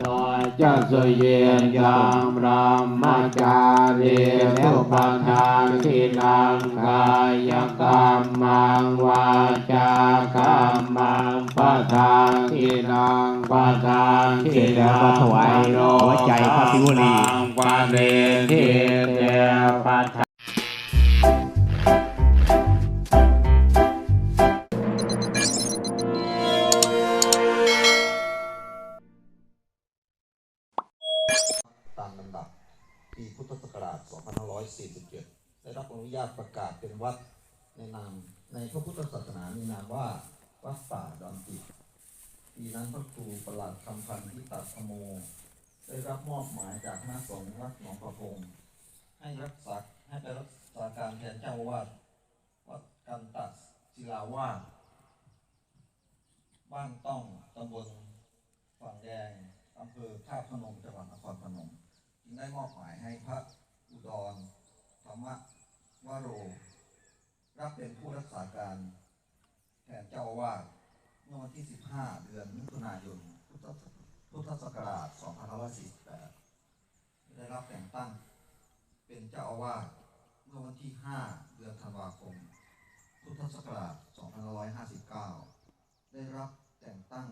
โดยเจ้าสุเยียนยามรามจารีสุปันทานทินังกายกรรมังวาจากรรมังปะทานทินังปะทานทิแล้วก็ถวายหัวใจพระศิวลีปะเดทิเตปะ ราช 2547 ได้รับอนุญาตประกาศเป็นวัดในนามในพระพุทธศาสนามีนามว่าวัดป่าดอนจิปีนั้นพระครูประหลัดคำพันธ์ที่ตัดธโม ได้รับมอบหมายจากคณะสงฆ์วัดหนองประพงให้รักษาให้ไปรักษาการแทนเจ้าวาดวัดกันตัดศิลาวาสบ้านต้องตำบลฝั่งแดงอำเภอท่าพนมจังหวัดนครพนม จึงได้มอบหมายให้พระ อุดรธรรมะวโร รับเป็นผู้รักษาการ แทนเจ้าอาวาสเมื่อวันที่ 15 เดือนมิถุนายน พุทธศักราช 2548 ได้รับแต่งตั้ง เป็นเจ้าอาวาสเมื่อวันที่ 5 เดือนธันวาคม พุทธศักราช 2559 ได้รับแต่งตั้ง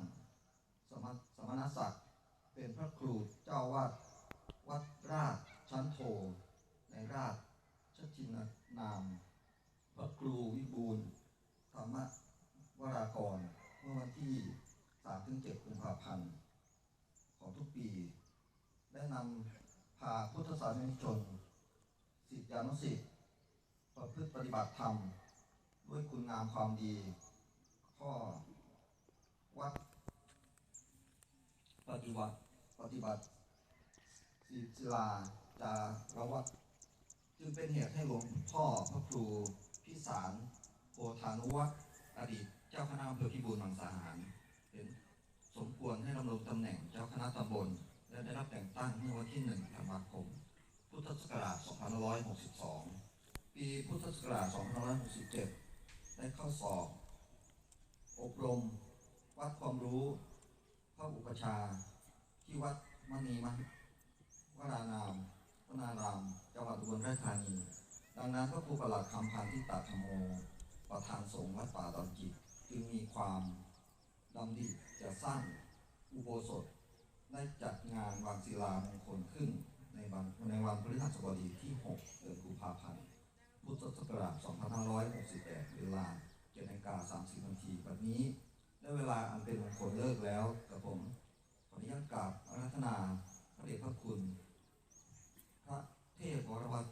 สมณสมณศักดิ์เป็นพระครูเจ้าวาดวัดราชชั้นโทาชชจินนาม พระครูวิบูลธรรมวรากร เมื่อวันที่ 3-7กุมภาพันธ์ของทุกปี ได้นำพาพุทธศาสนิกชนศิษยานุศิษย์ประพฤติปฏิบัติธรรม ด้วยคุณงามความดี ข้อวัด ปฏิบัติปฏิบัติศีศิลาจารวัด จึงเป็นเหตุให้หลวงพ่อพระครูพิสารโอทานุวัฒน์อดีตเจ้าคณะอำเภอพิบูลมังสาหารเห็นสมควรให้ดำรงตำแหน่งเจ้าคณะตำบล และได้รับแต่งตั้งเมื่อวันที่1ธันวาคม พุทธศักราช 2562 ปีพุทธศักราช 2567 ได้เข้าสอบ อบรม วัดความรู้ พระอุปชฌาย์ที่วัดมณีมหวรานามวนาราม จังหวัดอุบลราช ธานี ดังนั้นพระครูประหลัดคำพันธ์ที่ตัดธรรมโมประธานสงฆ์วัดป่าดอนจิกจึงมีความดำดิจะสร้างอุโบสถได้จัดงานวางศิลามงคลขึ้นในวันในวันพฤหัสบดีที่ 6 เดือนกุมภาพันธ์ พุทธศักราช 2568เวลา7นาฬิกา30นาทีแบบนี้ ได้เวลาอันเป็นมงคลเลิกแล้วกับผม ขออนุญาตกราบอารัธนาพระเดชพระคุณ พระเทพวรวัตร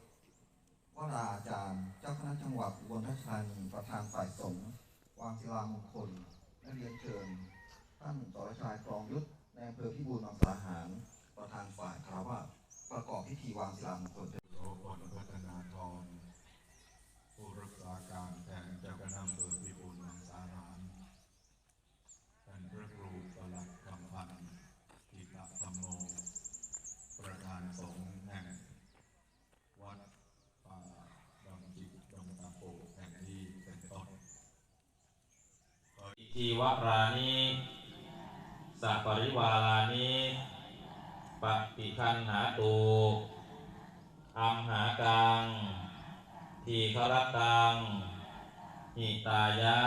วราจารย์ เจ้าค ณะจังหวัดอุบลราชธานีประธานฝ่ายสงฆ์วางศิลามงคลและเรียนเชิญท่านสรชายกรองยุทธในอำเภอพิบูลมังสาหาร ประธานฝ่ายคารวะประกอบพิธีวางศิลามงคลโอวันพัฒนาธรผู้รักษาการแทนเจ้าคณะอำเภอพิบูลมังสาหารท่านพระครูประหลัดคำพันธ์ทิตธรรมโม ประธานสงฆ์แห่งวัดป่าดอนจิกดงตะโปแห่งนี้เป็นต้น อิ ทีวรานิสัปริวารานิปฏิคันหาตูอัมหากัง ทีฆรตัง หิตายะ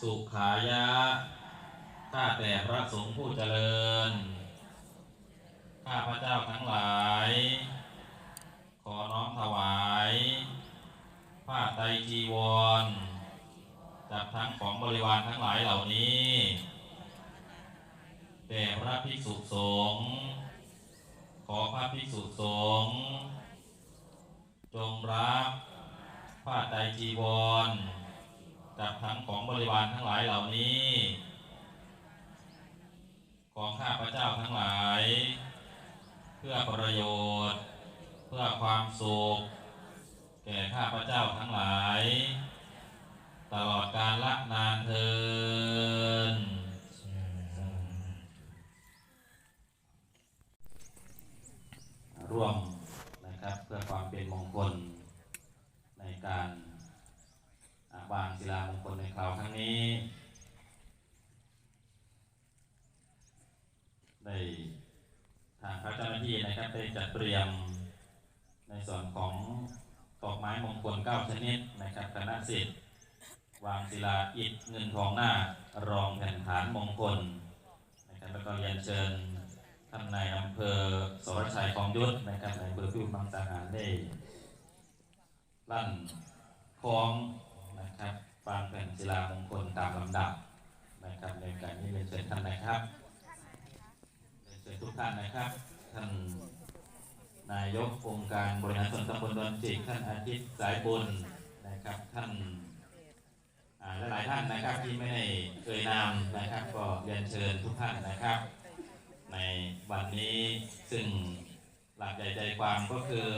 สุขายะ ข้าแต่พระสงฆ์ผู้เจริญ ข้าพระเจ้าทั้งหลาย ขอน้อมถวาย ผ้าไตรจีวร จากทั้งของบริวารทั้งหลายเหล่านี้แด่พระภิกษุสงฆ์ขอพระภิกษุสงฆ์จงรับผ้าไตรจีวรจากทั้งของบริวารทั้งหลายเหล่านี้ ของข้าพระเจ้าทั้งหลาย เพื่อประโยชน์ เพื่อความสุข แก่ข้าพระเจ้าทั้งหลาย ตลอดการลนานเทินร่วมนะครับเพื่อความเป็นมงคลในการอาวางศิลามงคลในคราวครั้งนี้ ได้พระเจ้าหน้าที่นะครับได้จัดเตรียมในส่วนของดอกไม้มงคล 9 ชนิดนะครับคณะสิทธิ์ วางศิลาอิฐเงินทองหน้ารองแผ่นฐานมงคลนะครับแล้วก็เรียนเชิญท่านนายอำเภอสรชัยทองยุทธนะครับในอำเภอพิบูลมังสาหารได้ลั่นคล้องนะครับวางแผ่นศิลามงคลตามลำดับนะครับในการนี้เรียนเชิญท่านนะครับเรียนเชิญทุกท่านนะครับท่านนายกองค์การบริหารส่วนตำบลดอนจิกท่านอาทิตย์สายบุญนะครับท่านานนะครับที่ไม่ได้เคยนามนะครับก็เรียนเชิญทุกท่านนะครับ ในวันนี้ซึ่งหลักใหญ่ใจความก็คือ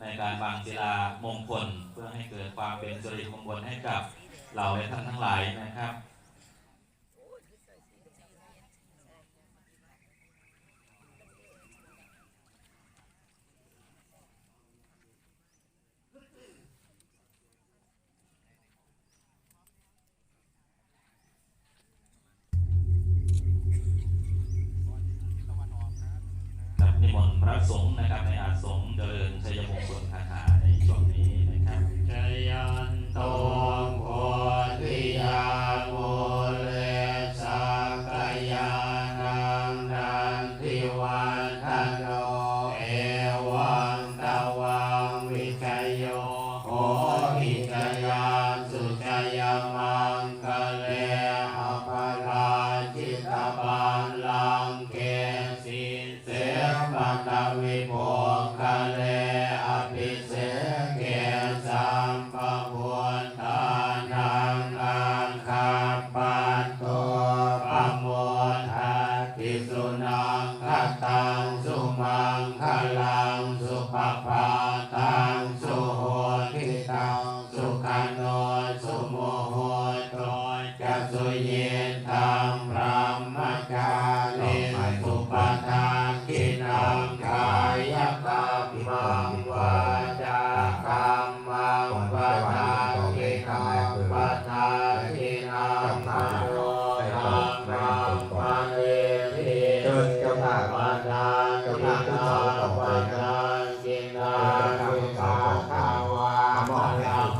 ในการวางศิลามงคลเพื่อให้เกิดความเป็นสิริมงคลให้กับเราและท่านทั้งหลายนะครับนิมนต์ พระสงฆ์นะครับในอาสงฆ์เจริญชัย วิโภ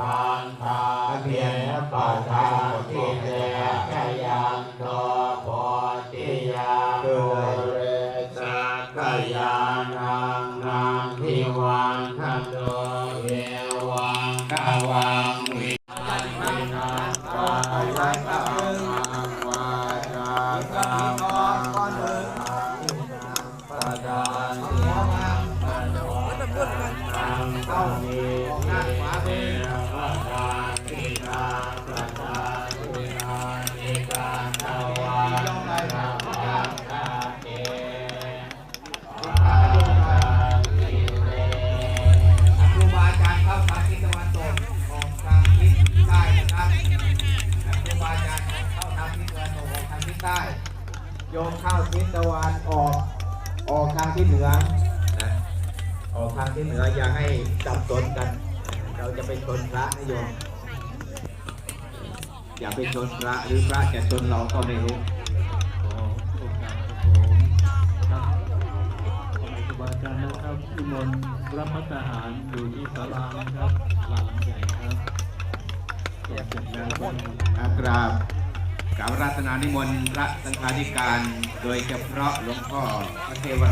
มันทาเพียรปัจจัย ยมเข้าทิศตะวันออก ออกทางทิศเหนือนะออกทางทิศเหนืออย่าให้สับสนกัน เราจะไปชนพระนะโยมอย่าไปชนพระหรือพระจะชนเราก็ไม่รู้ขอาสครับผมครับขอบคุณครูบาอาจารย์นะครับนิมนต์รับพัฒหารอยู่ที่ศาลานะครับหลังใหญ่ครับเสร็จแล้วก็ครับกราบ กราบรัตนานิมนต์พระสังฆาธิการ โดยเฉพาะหลวงพ่อพระเทว